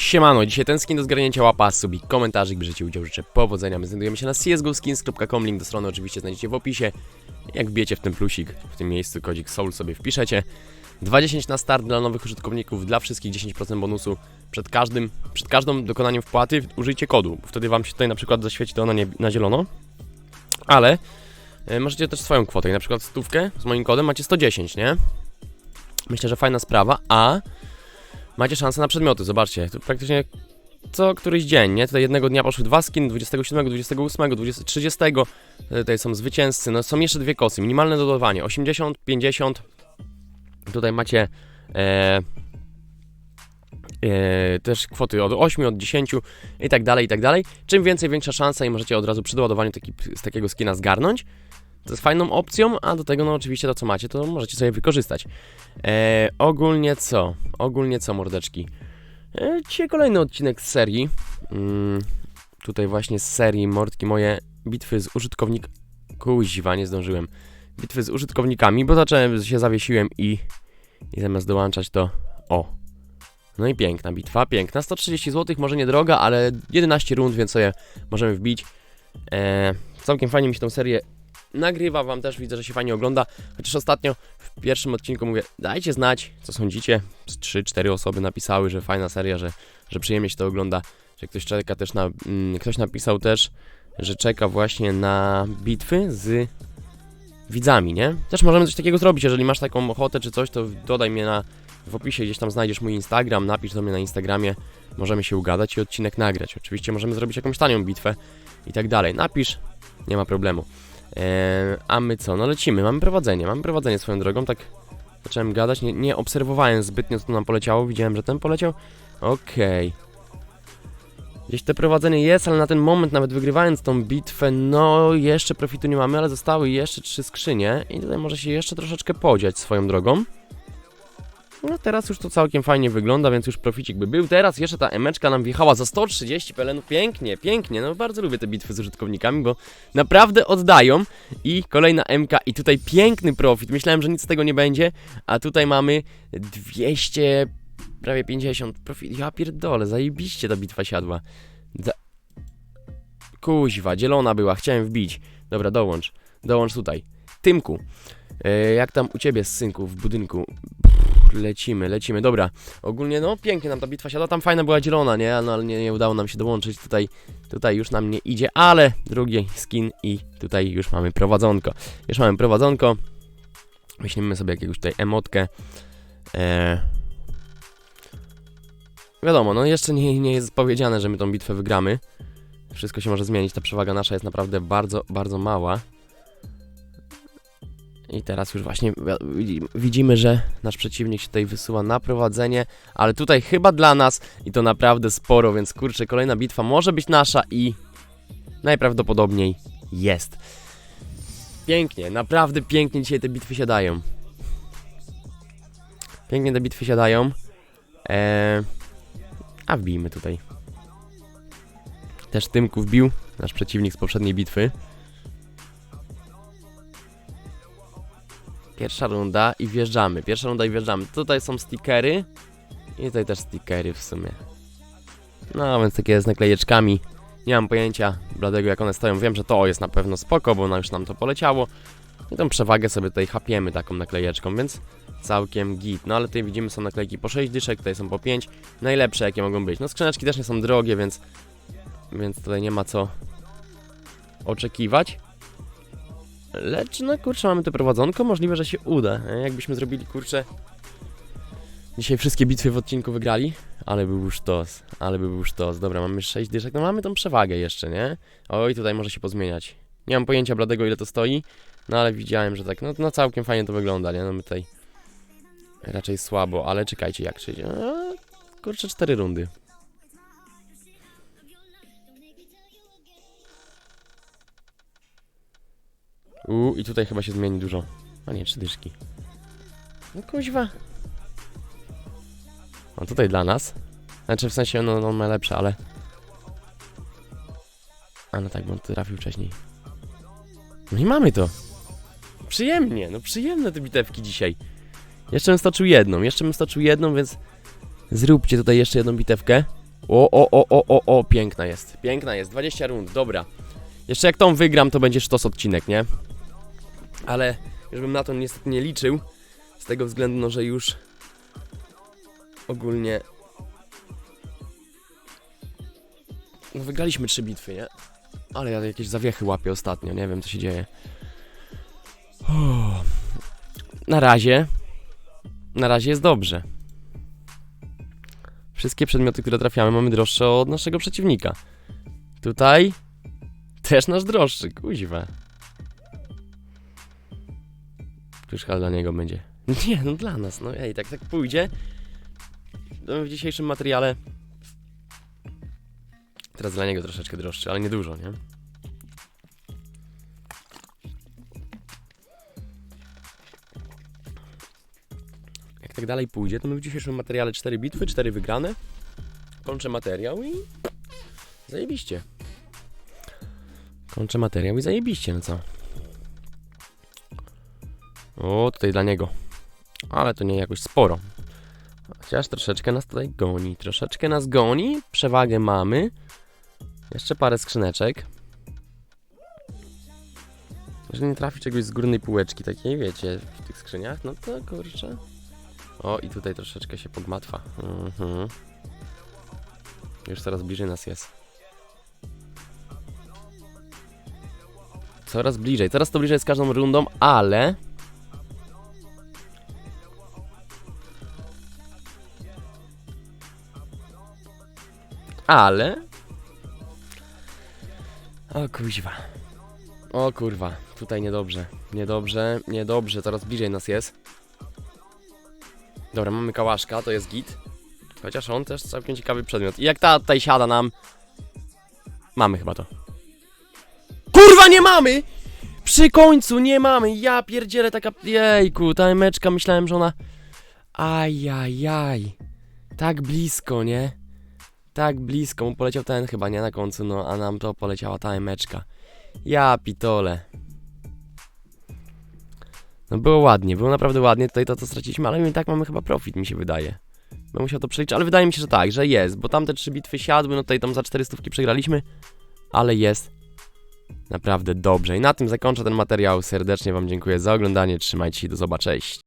Siemano, dzisiaj ten skin do zgarnięcia łapa, subik, komentarzyk, bierzecie udział, życzę powodzenia. My znajdujemy się na csgoskins.com, link do strony oczywiście znajdziecie w opisie. Jak wbijecie w ten plusik, w tym miejscu kodzik SOUL sobie wpiszecie. 20 na start dla nowych użytkowników, dla wszystkich 10% bonusu. Przed każdym, przed każdą dokonaniem wpłaty użyjcie kodu, wtedy wam się tutaj na przykład zaświeci to na, nie, na zielono. Ale e, możecie też swoją kwotę i na przykład stówkę z moim kodem macie 110, nie? Myślę, że fajna sprawa, a macie szansę na przedmioty, zobaczcie, tu praktycznie co któryś dzień, nie? Tutaj jednego dnia poszły dwa skiny, 27, 28, 20, 30, e, tutaj są zwycięzcy, no są jeszcze dwie kosy, minimalne dodawanie, 80, 50, tutaj macie e, e, też kwoty od 8, od 10 i tak dalej, i tak dalej. Czym więcej, większa szansa i możecie od razu przy doładowaniu taki, z takiego skina zgarnąć. To jest fajną opcją, a do tego no oczywiście to co macie, to możecie sobie wykorzystać. E, ogólnie co? Ogólnie co, mordeczki? E, dzisiaj kolejny odcinek z serii. Mm, tutaj właśnie z serii Mordki moje bitwy z użytkownik... Kuźwa, nie zdążyłem. Bitwy z użytkownikami, bo zacząłem, się zawiesiłem i... I zamiast dołączać to... O! No i piękna bitwa, piękna. 130 zł, może nie droga, ale 11 rund, więc sobie możemy wbić. E, całkiem fajnie mi się tą serię nagrywa, wam też widzę, że się fajnie ogląda. Chociaż ostatnio w pierwszym odcinku mówię, dajcie znać, co sądzicie. Z 3-4 osoby napisały, że fajna seria, że, że przyjemnie się to ogląda. Że ktoś czeka też na. Mm, ktoś napisał też, że czeka właśnie na bitwy z widzami, nie? Też możemy coś takiego zrobić, jeżeli masz taką ochotę czy coś, to dodaj mnie na. W opisie gdzieś tam znajdziesz mój Instagram, napisz do mnie na Instagramie, możemy się ugadać i odcinek nagrać. Oczywiście możemy zrobić jakąś tanią bitwę i tak dalej. Napisz, nie ma problemu. Eee, a my co? No lecimy, mamy prowadzenie, mamy prowadzenie swoją drogą, tak zacząłem gadać, nie, nie obserwowałem zbytnio co nam poleciało, widziałem, że ten poleciał. Okej. Gdzieś to prowadzenie jest, ale na ten moment nawet wygrywając tą bitwę, no jeszcze profitu nie mamy, ale zostały jeszcze trzy skrzynie i tutaj może się jeszcze troszeczkę podziać swoją drogą. No teraz już to całkiem fajnie wygląda, więc już proficik by był. Teraz jeszcze ta emeczka nam wjechała za 130 pelenów. Pięknie, pięknie. No bardzo lubię te bitwy z użytkownikami, bo naprawdę oddają. I kolejna MK i tutaj piękny profit. Myślałem, że nic z tego nie będzie, a tutaj mamy 200, prawie 50 profit. Ja pierdolę, zajebiście ta bitwa siadła. Za... Kuźwa, zielona była, chciałem wbić. Dobra, dołącz. Dołącz tutaj. Tymku, e, jak tam u ciebie, synku, w budynku? Lecimy, lecimy, dobra. Ogólnie, no, pięknie nam ta bitwa siadła. Tam fajna była zielona, nie? No, ale nie, nie udało nam się dołączyć. Tutaj, tutaj już nam nie idzie, ale drugi skin i tutaj już mamy prowadzonko. Już mamy prowadzonko. Weźmiemy sobie jakiegoś tutaj emotkę. Eee... Wiadomo, no jeszcze nie, nie jest powiedziane, że my tą bitwę wygramy. Wszystko się może zmienić. Ta przewaga nasza jest naprawdę bardzo, bardzo mała. I teraz już właśnie wi- widzi- widzimy, że nasz przeciwnik się tutaj wysyła na prowadzenie, ale tutaj chyba dla nas i to naprawdę sporo, więc kurczę, kolejna bitwa może być nasza i najprawdopodobniej jest. Pięknie, naprawdę pięknie dzisiaj te bitwy siadają. Pięknie te bitwy siadają. Eee, a wbijmy tutaj. Też Tymku wbił, nasz przeciwnik z poprzedniej bitwy. Pierwsza runda i wjeżdżamy. Pierwsza runda i wjeżdżamy. Tutaj są stickery. I tutaj też stickery w sumie. No, więc takie z naklejeczkami. Nie mam pojęcia bladego jak one stoją. Wiem, że to jest na pewno spoko, bo już nam to poleciało. I tą przewagę sobie tutaj hapiemy taką naklejeczką, więc całkiem git. No ale tutaj widzimy są naklejki po 6 dyszek, tutaj są po 5. Najlepsze jakie mogą być. No skrzyneczki też nie są drogie, więc więc tutaj nie ma co oczekiwać. Lecz no kurczę, mamy to prowadzonko, możliwe, że się uda. E, Jakbyśmy zrobili kurczę dzisiaj wszystkie bitwy w odcinku wygrali, ale by był sztos, ale by był sztos. Dobra, mamy 6 dyszek, no mamy tą przewagę jeszcze, nie? Oj, tutaj może się pozmieniać. Nie mam pojęcia bladego ile to stoi, no ale widziałem, że tak, no, no całkiem fajnie to wygląda, nie? No my tutaj raczej słabo, ale czekajcie jak przyjdzie. E, Kurczę, 4 rundy. Uuu, i tutaj chyba się zmieni dużo. A nie, trzy dyszki. No kuźwa. O, tutaj dla nas. Znaczy w sensie, no, no on ma lepsze, ale... A no tak, bo on trafił wcześniej. No i mamy to. Przyjemnie, no przyjemne te bitewki dzisiaj. Jeszcze bym stoczył jedną, jeszcze bym stoczył jedną, więc... Zróbcie tutaj jeszcze jedną bitewkę. O, o, o, o, o, o, piękna jest. Piękna jest. 20 rund, dobra. Jeszcze jak tą wygram, to będzie sztos odcinek, nie? Ale już bym na to niestety nie liczył. Z tego względu, no, że już ogólnie. No, wygraliśmy trzy bitwy, nie? Ale ja jakieś zawiechy łapię ostatnio, nie wiem co się dzieje. Na razie. Na razie jest dobrze. Wszystkie przedmioty, które trafiamy, mamy droższe od naszego przeciwnika. Tutaj też nasz droższy, kuźwa. Już chyba dla niego będzie. Nie, no dla nas, no ej, tak tak pójdzie. To w dzisiejszym materiale. Teraz dla niego troszeczkę droższy, ale nie dużo, nie? Jak tak dalej pójdzie, to my w dzisiejszym materiale 4 bitwy, 4 wygrane. Kończę materiał i... Zajebiście. Kończę materiał i zajebiście, no co? O, tutaj dla niego. Ale to nie jakoś sporo. Chociaż troszeczkę nas tutaj goni. Troszeczkę nas goni. Przewagę mamy. Jeszcze parę skrzyneczek. Jeżeli nie trafi czegoś z górnej półeczki takiej, wiecie, w tych skrzyniach, no to kurczę. O, i tutaj troszeczkę się pogmatwa. Mhm. Już coraz bliżej nas jest. Coraz bliżej, coraz to bliżej z każdą rundą, ale... Ale... O kuźwa. O kurwa, tutaj niedobrze. Niedobrze, niedobrze, coraz bliżej nas jest. Dobra, mamy kałaszka, to jest git. Chociaż on też całkiem ciekawy przedmiot. I jak ta tutaj siada nam... Mamy chyba to. Kurwa, nie mamy! Przy końcu nie mamy! Ja pierdzielę taka... Jejku, ta emeczka, myślałem, że ona... Ajajaj. Tak blisko, nie? Tak blisko. Mu poleciał ten chyba, nie? Na końcu, no. A nam to poleciała ta emeczka. Ja pitole. No było ładnie, było naprawdę ładnie tutaj to co straciliśmy, ale i tak mamy chyba profit mi się wydaje. Bym musiał to przeliczyć, ale wydaje mi się, że tak, że jest, bo tamte trzy bitwy siadły, no tutaj tam za 400 przegraliśmy, ale jest naprawdę dobrze. I na tym zakończę ten materiał. Serdecznie Wam dziękuję za oglądanie, trzymajcie się, do zobaczenia.